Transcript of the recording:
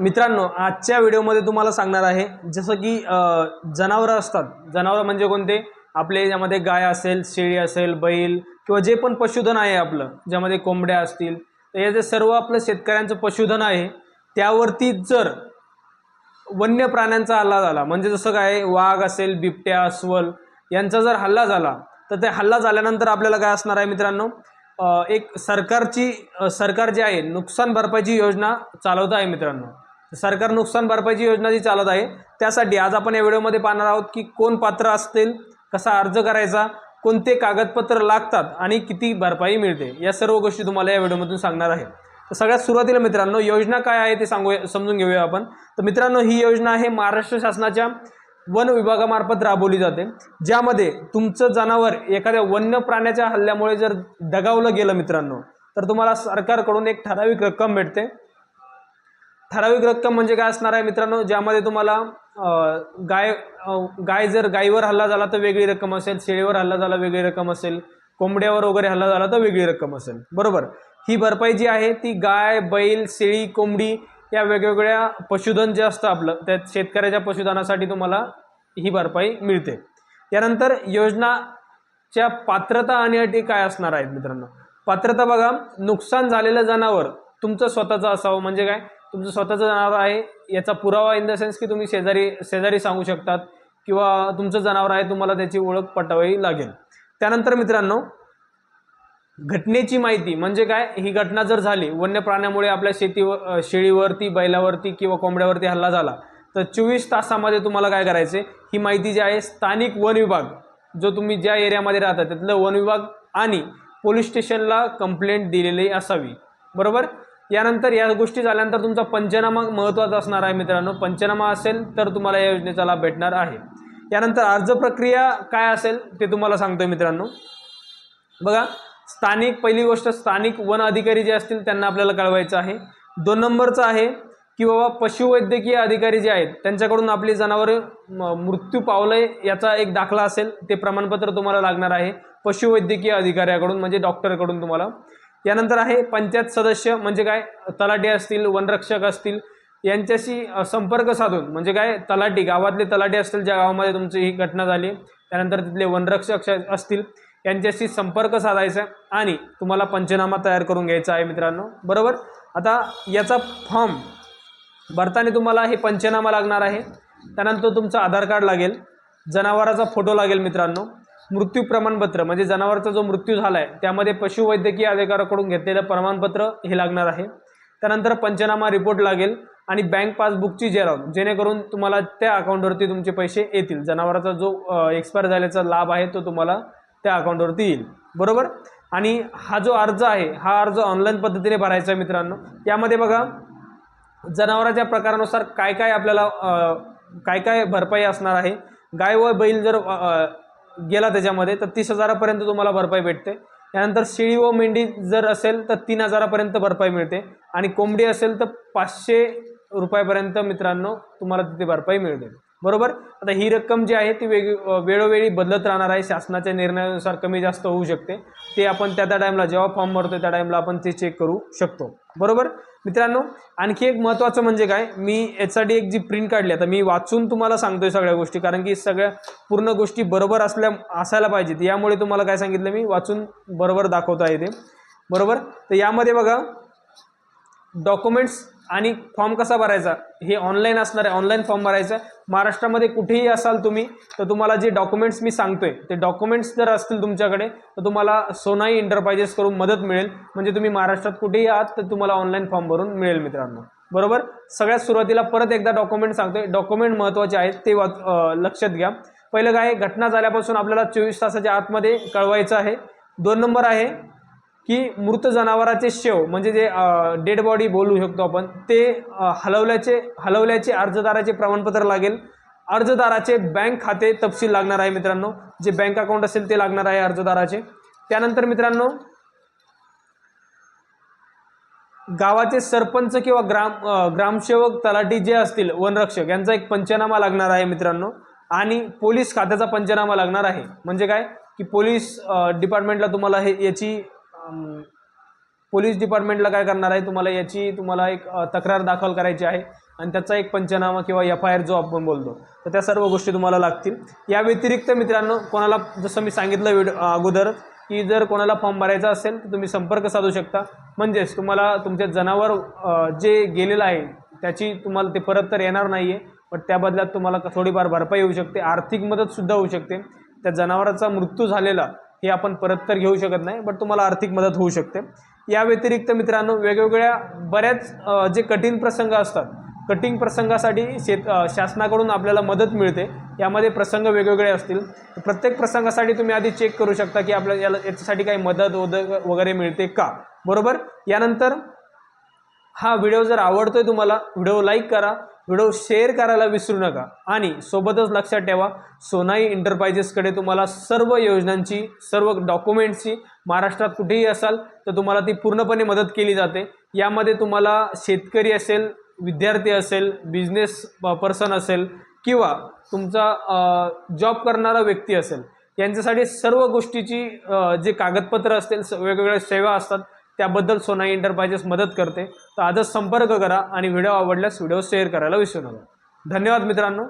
मित्रांनो आजच्या व्हिडिओमध्ये तुम्हाला सांगणार आहे जसं की जनावरं असतात. जनावरं म्हणजे कोणते? आपले यामध्ये गाय असेल शेळी असेल बैल किंवा जे पण पशुधन आहे आपलं ज्यामध्ये कोंबड्या असतील. तर हे जे सर्व आपलं शेतकऱ्यांचं पशुधन आहे त्यावरती जर वन्य प्राण्यांचा हल्ला झाला म्हणजे जसं काय वाघ असेल बिबट्या अस्वल यांचा जर हल्ला झाला तर ते हल्ला झाल्यानंतर आपल्याला काय असणार आहे मित्रांनो? एक सरकारची सरकार जे आहे नुकसान भरपाईची योजना चालवत आहे मित्रांनो. सरकार नुकसान भरपाईची योजना जी चालत आहे त्यासाठी आज आपण या व्हिडिओमध्ये पाहणार आहोत की कोण पात्र असतील कसा अर्ज करायचा कोणते कागदपत्र लागतात आणि किती भरपाई मिळते या सर्व गोष्टी तुम्हाला या व्हिडिओमधून सांगणार आहे. तर सगळ्यात सुरुवातीला मित्रांनो योजना काय आहे ते सांगू समजून घेऊया आपण. तर मित्रांनो ही योजना आहे महाराष्ट्र शासनाच्या वन विभागामार्फत राबवली जाते ज्यामध्ये तुमचं जनावर एखाद्या वन्य प्राण्याच्या हल्ल्यामुळे जर दगावलं गेलं मित्रांनो तर तुम्हाला सरकारकडून एक ठराविक रक्कम भेटते. ठराविक रक्कम म्हणजे काय असणार आहे मित्रांनो? ज्यामध्ये तुम्हाला गाय गाय जर गायीवर हल्ला झाला तर वेगळी रक्कम असेल शेळीवर हल्ला झाला वेगळी रक्कम असेल कोंबड्यावर वगैरे हल्ला झाला तर वेगळी रक्कम असेल. बरोबर? ही भरपाई जी आहे ती गाय बैल शेळी कोंबडी या वेगवेगळ्या पशुधन जे असतं आपलं त्या शेतकऱ्याच्या पशुधनासाठी तुम्हाला ही भरपाई मिळते. त्यानंतर योजनाच्या पात्रता आणि अटी काय असणार आहेत मित्रांनो? पात्रता बघा नुकसान झालेलं जनावर तुमचं स्वतःचं असावं. म्हणजे काय? तुमचं स्वतःचं जनावर आहे याचा पुरावा इन द सेन्स की तुम्ही शेजारी शेजारी सांगू शकतात किंवा तुमचं जनावर आहे तुम्हाला त्याची ओळख पटावी लागेल. त्यानंतर मित्रांनो घटनेची माहिती म्हणजे काय? ही घटना जर झाली वन्य प्राण्यामुळे आपल्या शेतीवर शेळीवरती बैलावरती किंवा कोंबड्यावरती हल्ला झाला तर चोवीस तासामध्ये तुम्हाला काय करायचे? ही माहिती जी आहे स्थानिक वन विभाग जो तुम्ही ज्या एरियामध्ये राहता त्यातलं वन विभाग आणि पोलीस स्टेशनला कंप्लेंट दिलेली असावी. बरोबर? यानंतर या गोष्टी झाल्यानंतर तुमचा पंचनामा महत्त्वाचा असणार आहे मित्रांनो. पंचनामा असेल तर तुम्हाला या योजनेचा लाभ भेटणार आहे. यानंतर अर्ज प्रक्रिया काय असेल ते तुम्हाला सांगतोय मित्रांनो. बघा स्थानिक पहिली गोष्ट स्थानिक वन अधिकारी जे असतील त्यांना आपल्याला कळवायचं आहे. दोन नंबरचं आहे की बाबा पशुवैद्यकीय अधिकारी जे आहेत त्यांच्याकडून आपली जनावरं मृत्यू पावलंय याचा एक दाखला असेल ते प्रमाणपत्र तुम्हाला लागणार आहे पशुवैद्यकीय अधिकाऱ्याकडून म्हणजे डॉक्टरकडून तुम्हाला. यानंतर आहे पंचायत सदस्य म्हणजे काय तलाठी असतील वनरक्षक असतील यांच्याशी संपर्क साधून म्हणजे काय तलाठी गावातले तलाठी असतील ज्या गावामध्ये तुमची ही घटना झाली त्यानंतर तिथले वनरक्षक असतील यांच्याशी संपर्क साधायचा आणि तुम्हाला पंचनामा तयार करून घ्यायचा आहे मित्रांनो. बरोबर? आता याचा फॉर्म भरताना तुम्हाला हे पंचनामा लागणार आहे. त्यानंतर तुमचं आधार कार्ड लागेल. जनावराचा फोटो लागेल मित्रांनो. मृत्यू प्रमाणपत्र म्हणजे जनावरचा जो मृत्यू झाला आहे त्यामध्ये पशुवैद्यकीय अधिकाऱ्याकडून घेतलेलं प्रमाणपत्र हे लागणार आहे. त्यानंतर पंचनामा रिपोर्ट लागेल आणि बँक पासबुकची झेरॉक्स जेणेकरून तुम्हाला त्या अकाउंटवरती तुमचे पैसे येतील. जनावराचा जो एक्सपायर झाल्याचा लाभ आहे तो तुम्हाला त्या अकाउंटवरती येईल. बरोबर? आणि हा जो अर्ज आहे हा अर्ज ऑनलाईन पद्धतीने भरायचा आहे मित्रांनो. यामध्ये बघा जनावराच्या प्रकारानुसार काय काय आपल्याला काय काय भरपाई असणार आहे? गाय व बैल जर गेला त्याच्यामध्ये तर तीस हजारापर्यंत तुम्हाला भरपाई भेटते. त्यानंतर शेळी व मेंढी जर असेल तर तीन हजारापर्यंत भरपाई मिळते. आणि कोंबडी असेल तर पाचशे रुपयापर्यंत मित्रांनो तुम्हाला तिथे भरपाई मिळते. बरोबर? आता ही रक्कम जी आहे ती वेग वेळोवेळी बदलत राहणार आहे. शासनाच्या निर्णयानुसार कमी जास्त होऊ शकते. ते आपण त्या त्या टाईमला जेव्हा फॉर्म भरतो त्या टाईमला आपण ते चेक करू शकतो. बरोबर? मित्रांनो आणखी एक महत्त्वाचं म्हणजे काय? मी यासाठी एक जी प्रिंट काढली आता मी वाचून तुम्हाला सांगतोय सगळ्या गोष्टी कारण की सगळ्या पूर्ण गोष्टी बरोबर असल्या असायला पाहिजेत. यामुळे तुम्हाला काय सांगितलं मी? वाचून बरोबर दाखवता येते. बरोबर? तर यामध्ये बघा डॉक्युमेंट्स आणि फॉर्म कसा भरायचा? हे ऑनलाईन असणार आहे ऑनलाईन फॉर्म भरायचा महाराष्ट्रामध्ये कुठेही असाल तुम्ही तर तुम्हाला जे डॉक्युमेंट्स मी सांगतोय ते डॉक्युमेंट्स जर असतील तुमच्याकडे तर तुम्हाला सोनाई एंटरप्राइजेस करून मदत मिळेल. म्हणजे तुम्ही महाराष्ट्रात कुठेही आहात तर तुम्हाला ऑनलाईन फॉर्म भरून मिळेल मित्रांनो. बरोबर? सगळ्यात सुरुवातीला परत एकदा डॉक्युमेंट सांगतोय. डॉक्युमेंट महत्त्वाचे आहेत ते लक्षात घ्या. पहिलं काय घटना झाल्यापासून आपल्याला चोवीस तासाच्या आतमध्ये कळवायचं आहे. दोन नंबर आहे की मृत जनावराचे शेव म्हणजे जे डेड बॉडी बोलू शकतो आपण ते हलवल्याचे हलवल्याचे अर्जदाराचे प्रमाणपत्र लागेल. अर्जदाराचे बँक खाते तपशील लागणार आहे मित्रांनो. जे बँक अकाउंट असेल ते लागणार आहे अर्जदाराचे. त्यानंतर मित्रांनो गावाचे सरपंच किंवा ग्राम ग्रामसेवक तलाठी जे असतील वनरक्षक यांचा एक पंचनामा लागणार आहे मित्रांनो. आणि पोलीस खात्याचा पंचनामा लागणार आहे. म्हणजे काय? की पोलीस डिपार्टमेंटला तुम्हाला हे याची पोलीस डिपार्टमेंटला काय करणार आहे? तुम्हाला याची तुम्हाला एक तक्रार दाखल करायची आहे आणि त्याचा एक पंचनामा किंवा एफ आय आर जो आपण बोलतो तर त्या सर्व गोष्टी तुम्हाला लागतील. या व्यतिरिक्त मित्रांनो कोणाला जसं मी सांगितलं व्हिडिओ अगोदर की जर कोणाला फॉर्म भरायचा असेल तर तुम्ही संपर्क साधू शकता. म्हणजेच तुम्हाला तुमचे जनावर जे गेलेलं आहे त्याची तुम्हाला ते परत तर येणार नाही आहे पण त्या बदल्यात तुम्हाला थोडीफार भरपाई होऊ शकते. आर्थिक मदतसुद्धा होऊ शकते. त्या जनावराचा मृत्यू झालेला हे आपण परत तर घेऊ शकत नाही बट तुम्हाला आर्थिक मदत होऊ शकते. या व्यतिरिक्त मित्रांनो वेगवेगळ्या बऱ्याच जे कठीण प्रसंग असतात कठीण प्रसंगासाठी शेत शासनाकडून आपल्याला मदत मिळते. यामध्ये प्रसंग वेगवेगळे असतील. तर प्रत्येक प्रसंगासाठी तुम्ही आधी चेक करू शकता की आपल्याला याला याच्यासाठी काही मदत वद- वगैरे मिळते का? बरोबर? यानंतर हा व्हिडिओ जर आवडतोय तुम्हाला व्हिडिओ लाईक करा. व्हिडिओ शेअर करायला विसरू नका. आणि सोबतच लक्षात ठेवा सोनाई इंटरप्राइजेसकडे तुम्हाला सर्व योजनांची सर्व डॉक्युमेंट्सची महाराष्ट्रात कुठेही असाल तर तुम्हाला ती पूर्णपणे मदत केली जाते. यामध्ये तुम्हाला शेतकरी असेल विद्यार्थी असेल बिझनेस पर्सन असेल किंवा तुमचा जॉब करणारा व्यक्ती असेल यांच्यासाठी सर्व गोष्टीची जे कागदपत्र असतील स- वेगवेगळ्या सेवा असतात त्याबद्दल सोनाई एंटरप्राइजेस मदत करते. तर आजच संपर्क करा आणि व्हिडिओ आवडल्यास व्हिडिओ शेअर करायला विसरू नका. धन्यवाद मित्रांनो.